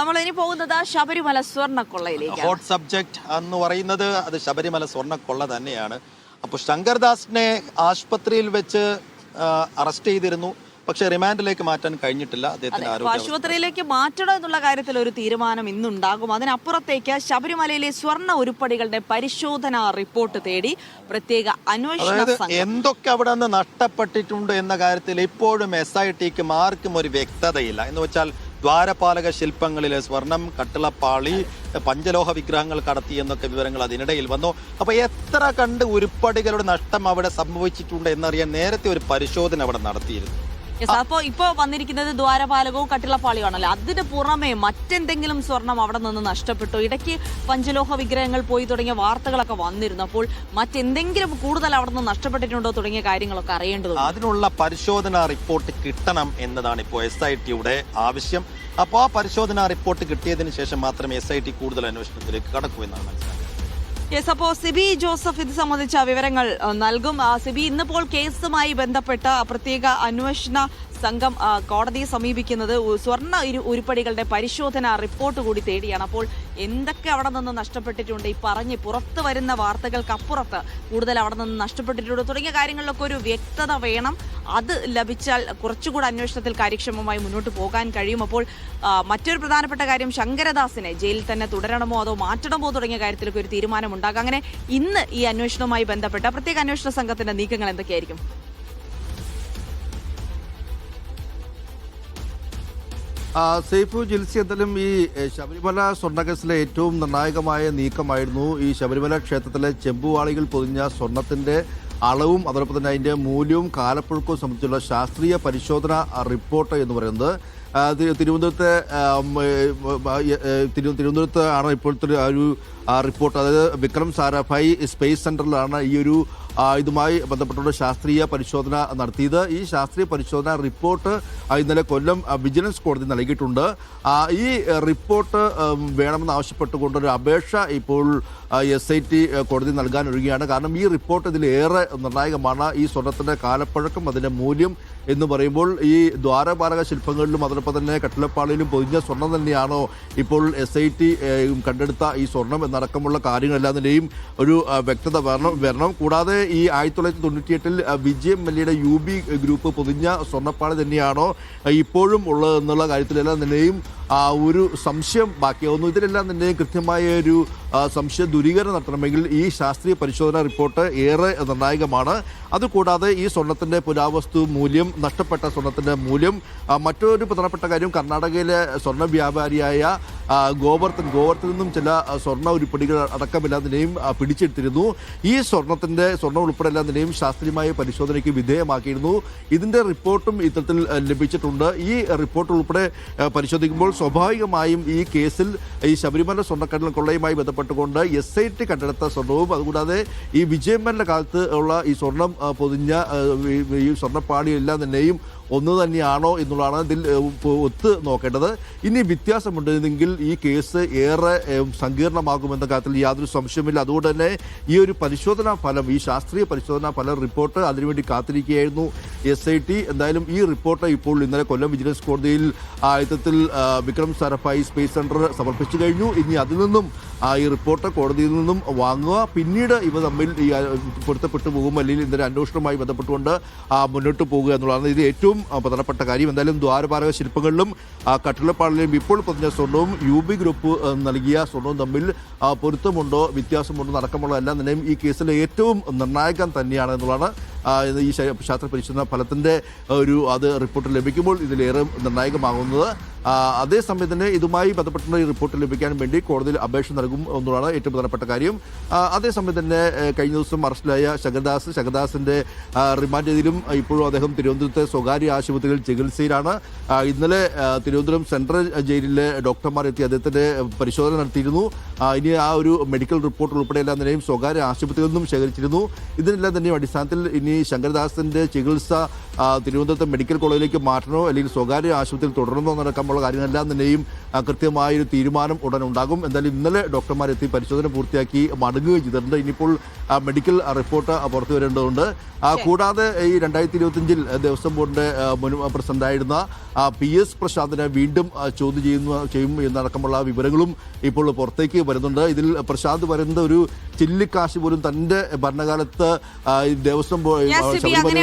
നമ്മൾ ഇനി പോകുന്നത് ശബരിമല സ്വർണക്കൊള്ളയിലേക്ക് ഹോട്ട് സബ്ജക്ട് എന്ന് പറയുന്നത് അത് ശബരിമല സ്വർണക്കൊള്ള തന്നെയാണ്. അപ്പോൾ ശങ്കർദാസിനെ ആശുപത്രിയിൽ വെച്ച് അറസ്റ്റ് ചെയ്തിരുന്നു. പക്ഷെ റിമാൻഡിലേക്ക് മാറ്റാൻ കഴിഞ്ഞിട്ടില്ല അദ്ദേഹത്തിന്റെ ആശുപത്രിയിലേക്ക് മാറ്റണം എന്നുള്ള കാര്യത്തിൽ ഒരു തീരുമാനം ഇന്നുണ്ടാകും. അതിനപ്പുറത്തേക്ക് ശബരിമലയിലെ സ്വർണ ഉരുപ്പടികളുടെ പരിശോധനാ റിപ്പോർട്ട് തേടി പ്രത്യേക അന്വേഷണ എന്തൊക്കെ അവിടെ നിന്ന് നഷ്ടപ്പെട്ടിട്ടുണ്ട് എന്ന കാര്യത്തിൽ ഇപ്പോഴും എസ് ഐ ടിക്ക് ആർക്കും ഒരു വ്യക്തതയില്ല. എന്ന് വെച്ചാൽ ദ്വാരപാലക ശില്പങ്ങളിലെ സ്വർണം കട്ടിളപ്പാളി പഞ്ചലോഹ വിഗ്രഹങ്ങൾ കടത്തി എന്നൊക്കെ വിവരങ്ങൾ അതിനിടയിൽ വന്നു. അപ്പൊ എത്ര കണ്ട് ഉരുപ്പടികളുടെ നഷ്ടം അവിടെ സംഭവിച്ചിട്ടുണ്ട് എന്നറിയാൻ നേരത്തെ ഒരു പരിശോധന അവിടെ നടത്തിയിരുന്നു. അപ്പോ ഇപ്പൊ വന്നിരിക്കുന്നത് ദ്വാരപാലകവും കട്ടിളപ്പാളിയുമാണല്ലോ? അതിന് പുറമെ മറ്റെന്തെങ്കിലും സ്വർണം അവിടെ നിന്ന് നഷ്ടപ്പെട്ടു? ഇടയ്ക്ക് പഞ്ചലോഹ വിഗ്രഹങ്ങൾ പോയി തുടങ്ങിയ വാർത്തകളൊക്കെ വന്നിരുന്നു. അപ്പോൾ മറ്റെന്തെങ്കിലും കൂടുതൽ അവിടെ നിന്ന് നഷ്ടപ്പെട്ടിട്ടുണ്ടോ തുടങ്ങിയ കാര്യങ്ങളൊക്കെ അറിയേണ്ടതുണ്ട്. അതിനുള്ള പരിശോധന റിപ്പോർട്ട് കിട്ടണം എന്നതാണ് ഇപ്പോൾ എസ് ഐ ടിയുടെ ആവശ്യം. അപ്പോൾ ആ പരിശോധനാ റിപ്പോർട്ട് കിട്ടിയതിന് ശേഷം മാത്രമേ എസ് ഐ ടി കൂടുതൽ അന്വേഷണത്തിലേക്ക് കടക്കൂ എന്നാണ് മനസ്സിലാക്കുന്നത്. യെസ് അപ്പോ സിബി ജോസഫ് ഇത് സംബന്ധിച്ച വിവരങ്ങൾ നൽകും. സിബി ഇന്നിപ്പോൾ കേസുമായി ബന്ധപ്പെട്ട പ്രത്യേക അന്വേഷണ സംഘം കോടതിയെ സമീപിക്കുന്നത് സ്വർണ ഉരുപ്പടികളുടെ പരിശോധന റിപ്പോർട്ട് കൂടി തേടിയാണ്. അപ്പോൾ എന്തൊക്കെ അവിടെ നിന്ന് നഷ്ടപ്പെട്ടിട്ടുണ്ട്? ഈ പറഞ്ഞ് പുറത്ത് വരുന്ന വാർത്തകൾക്കപ്പുറത്ത് കൂടുതൽ അവിടെ നിന്ന് നഷ്ടപ്പെട്ടിട്ടുണ്ട്. തുടങ്ങിയ കാര്യങ്ങളിലൊക്കെ ഒരു വ്യക്തത വേണം. അത് ലഭിച്ചാൽ കുറച്ചുകൂടി അന്വേഷണത്തിൽ കാര്യക്ഷമമായി മുന്നോട്ട് പോകാൻ കഴിയും. അപ്പോൾ മറ്റൊരു പ്രധാനപ്പെട്ട കാര്യം ശങ്കരദാസിനെ ജയിലിൽ തന്നെ തുടരണമോ അതോ മാറ്റണമോ തുടങ്ങിയ കാര്യത്തിലൊക്കെ ഒരു തീരുമാനമുണ്ടാകും. അങ്ങനെ ഇന്ന് ഈ അന്വേഷണവുമായി ബന്ധപ്പെട്ട പ്രത്യേക അന്വേഷണ സംഘത്തിന്റെ നീക്കങ്ങൾ എന്തൊക്കെയായിരിക്കും? ആ, സെയ്ഫു ജിൽസി എന്തായാലും ഈ ശബരിമല സ്വർണക്കേസിലെ ഏറ്റവും നിർണായകമായ നീക്കമായിരുന്നു. ഈ ശബരിമല ക്ഷേത്രത്തിലെ ചെമ്പുവാളികൾ പൊതിഞ്ഞ സ്വർണത്തിന്റെ അളവും അതോടൊപ്പം തന്നെ അതിന്റെ മൂല്യവും കാലപ്പുഴക്കവും സംബന്ധിച്ചുള്ള ശാസ്ത്രീയ പരിശോധന റിപ്പോർട്ട് എന്ന് പറയുന്നത്. തിരുവനന്തപുരത്തെ തിരുവനന്തപുരത്ത് ആണ് ഇപ്പോഴത്തെ ഒരു- റിപ്പോർട്ട്. അതായത് വിക്രം സാരാഭായി സ്പേസ് സെന്ററിലാണ് ഈ ഒരു ഇതുമായി ബന്ധപ്പെട്ടുള്ള ശാസ്ത്രീയ പരിശോധന നടത്തിയത്. ഈ ശാസ്ത്രീയ പരിശോധന റിപ്പോർട്ട് ഇന്നലെ കൊല്ലം വിജിലൻസ് കോടതി നൽകിയിട്ടുണ്ട്. ഈ റിപ്പോർട്ട് വേണമെന്ന് ആവശ്യപ്പെട്ടുകൊണ്ടൊരു അപേക്ഷ ഇപ്പോൾ എസ് ഐ ടി കോടതി നൽകാൻ ഒഴുകിയാണ് കാരണം ഈ റിപ്പോർട്ട് ഇതിലേറെ നിർണായകമാണ്. ഈ സ്വർണത്തിന്റെ കാലപ്പഴക്കം അതിന്റെ മൂല്യം എന്ന് പറയുമ്പോൾ ഈ ദ്വാരപാലക ശില്പങ്ങളിലും അതോടൊപ്പം തന്നെ കട്ടിലപ്പാളിയിലും പൊതിഞ്ഞ സ്വർണം തന്നെയാണോ ഇപ്പോൾ എസ് ഐ ടി കണ്ടെടുത്ത ഈ സ്വർണം എന്നടക്കമുള്ള കാര്യങ്ങളെല്ലാം തന്നെയും ഒരു വ്യക്തത വരണം വരണം. കൂടാതെ ഈ ആയിരത്തി തൊള്ളായിരത്തി തൊണ്ണൂറ്റിയെട്ടിൽ വിജയം മല്യയുടെ യു ബി ഗ്രൂപ്പ് പൊതിഞ്ഞ സ്വർണപ്പാളി തന്നെയാണോ ഇപ്പോഴും ഉള്ളത് എന്നുള്ള കാര്യത്തിലെല്ലാം തന്നെയും ഒരു സംശയം ബാക്കിയാവുന്നു. ഇതിലെല്ലാം തന്നെയും കൃത്യമായ ഒരു സംശയ ദൂരീകരണം നടത്തണമെങ്കിൽ ഈ ശാസ്ത്രീയ പരിശോധനാ റിപ്പോർട്ട് ഏറെ നിർണായകമാണ്. അതുകൂടാതെ ഈ സ്വർണത്തിന്റെ പുരാവസ്തു മൂല്യം നഷ്ടപ്പെട്ട സ്വർണത്തിന്റെ മൂല്യം മറ്റൊരു പ്രധാനപ്പെട്ട കാര്യം കർണാടകയിലെ സ്വർണ വ്യാപാരിയായ ഗോവർത്തൻ ഗോവർത്തിൽ നിന്നും ചില സ്വർണ ഉരുപ്പടികൾ അടക്കമില്ലാതിനെയും പിടിച്ചെടുത്തിരുന്നു ഈ സ്വർണത്തിന്റെ സ്വർണം ഉൾപ്പെടെ എല്ലാതിനെയും ശാസ്ത്രീയമായ പരിശോധനയ്ക്ക് വിധേയമാക്കിയിരുന്നു. ഇതിന്റെ റിപ്പോർട്ടും ഇത്തരത്തിൽ ലഭിച്ചിട്ടുണ്ട്. ഈ റിപ്പോർട്ട് ഉൾപ്പെടെ പരിശോധിക്കുമ്പോൾ സ്വാഭാവികമായും ഈ കേസിൽ ഈ ശബരിമല സ്വർണക്കടൽ കൊള്ളയുമായി ബന്ധപ്പെട്ടുകൊണ്ട് എസ് ഐ ടി കണ്ടെടുത്ത സ്വർണവും അതുകൂടാതെ ഈ വിജയമ്മന്റെ കാലത്ത് ഉള്ള ഈ സ്വർണം പൊതിഞ്ഞ ഈ- സ്വർണപ്പാടിയെല്ലാം തന്നെയും ഒന്ന് തന്നെയാണോ എന്നുള്ളതാണ് ഇതിൽ ഒത്ത് നോക്കേണ്ടത്. ഇനി വ്യത്യാസമുണ്ടെങ്കിൽ ഈ കേസ് ഏറെ സങ്കീർണമാകുമെന്ന കാര്യത്തിൽ യാതൊരു സംശയമില്ല അതുകൊണ്ട് തന്നെ ഈ ഒരു പരിശോധനാ ഫലം ഈ ശാസ്ത്രീയ പരിശോധനാ ഫലം റിപ്പോർട്ട് അതിനുവേണ്ടി കാത്തിരിക്കുകയായിരുന്നു. എസ് ഐ ടി എന്തായാലും ഈ റിപ്പോർട്ട് ഇപ്പോൾ ഇന്നലെ കൊല്ലം വിജിലൻസ് കോടതിയിൽ ആയുധത്തിൽ വിക്രം സാരഭായി സ്പേസ് സെന്റർ സമർപ്പിച്ചു കഴിഞ്ഞു. ഇനി അതിൽ നിന്നും ഈ റിപ്പോർട്ട് കോടതിയിൽ നിന്നും വാങ്ങുക. പിന്നീട് ഇവ തമ്മിൽ ഈ പൊരുത്തപ്പെട്ടു പോകും. അല്ലെങ്കിൽ ഇന്നലെ അന്വേഷണവുമായി ബന്ധപ്പെട്ടുകൊണ്ട് മുന്നോട്ട് പോകുക എന്നുള്ളതാണ് ഇത് ഏറ്റവും പ്രധാനപ്പെട്ട കാര്യം. എന്തായാലും ദ്വാരപാലക ശില്പങ്ങളിലും ആ, കട്ടിളപ്പാളിലും ഇപ്പോൾ പൊതിഞ്ഞ സ്വർണവും യു ബി ഗ്രൂപ്പ് നൽകിയ സ്വർണവും തമ്മിൽ പൊരുത്തമുണ്ടോ വ്യത്യാസമുണ്ടോ നടക്കമുള്ളതല്ല തന്നെയും ഈ കേസിലെ ഏറ്റവും നിർണായകം തന്നെയാണ് എന്നുള്ളതാണ് ഈ ശാസ്ത്ര പരിശോധന ഫലത്തിന്റെ ഒരു അത് റിപ്പോർട്ട് ലഭിക്കുമ്പോൾ ഇതിലേറെ നിർണായകമാകുന്നത്. അതേസമയം തന്നെ ഇതുമായി ബന്ധപ്പെട്ട ഈ റിപ്പോർട്ട് ലഭിക്കാൻ വേണ്ടി കോടതിയിൽ അപേക്ഷ നൽകും എന്നുള്ളതാണ് ഏറ്റവും പ്രധാനപ്പെട്ട കാര്യം. അതേസമയം തന്നെ കഴിഞ്ഞ ദിവസം അറസ്റ്റിലായ ശങ്കർദാസ് ശങ്കർദാസിന്റെ റിമാൻഡ് ചെയ്തിലും ഇപ്പോഴും അദ്ദേഹം തിരുവനന്തപുരത്തെ സ്വകാര്യ ആശുപത്രിയിൽ ചികിത്സയിലാണ്. ഇന്നലെ തിരുവനന്തപുരം സെൻട്രൽ ജയിലിലെ ഡോക്ടർമാർ എത്തി അദ്ദേഹത്തിന്റെ പരിശോധന നടത്തിയിരുന്നു. ഇനി ആ ഒരു മെഡിക്കൽ റിപ്പോർട്ട് ഉൾപ്പെടെ എല്ലാം തന്നെയും സ്വകാര്യ ആശുപത്രിയിൽ നിന്നും ശേഖരിച്ചിരുന്നു. ഇതിനെല്ലാം തന്നെയും അടിസ്ഥാനത്തിൽ ഇനി ശങ്കർദാസിന്റെ ചികിത്സ തിരുവനന്തപുരത്ത് മെഡിക്കൽ കോളേജിലേക്ക് മാറ്റണോ അല്ലെങ്കിൽ സ്വകാര്യ ആശുപത്രിയിൽ തുടരണോ എന്നടക്കമുള്ള കാര്യങ്ങളെല്ലാം തന്നെയും കൃത്യമായൊരു തീരുമാനം ഉടൻ ഉണ്ടാകും. എന്തായാലും ഇന്നലെ ഡോക്ടർമാരെത്തി പരിശോധന പൂർത്തിയാക്കി മടങ്ങുകയും ചെയ്തിട്ടുണ്ട്. ഇനിയിപ്പോൾ മെഡിക്കൽ റിപ്പോർട്ട് പുറത്തു വരേണ്ടതുണ്ട്. കൂടാതെ ഈ രണ്ടായിരത്തി ഇരുപത്തിയഞ്ചിൽ ദേവസ്വം ബോർഡിന്റെ മുൻ പ്രസിഡന്റായിരുന്ന പി എസ് പ്രശാന്തിനെ വീണ്ടും ചോദ്യം ചെയ്യുന്നു ചെയ്യും എന്നടക്കമുള്ള വിവരങ്ങളും ഇപ്പോൾ പുറത്തേക്ക് വരുന്നുണ്ട്. ഇതിൽ പ്രശാന്ത് വരുന്ന ഒരു ചില്ലിക്കാശ് പോലും തന്റെ ഭരണകാലത്ത് ദേവസ്വം ബോ- ശബരിമല അങ്ങനെ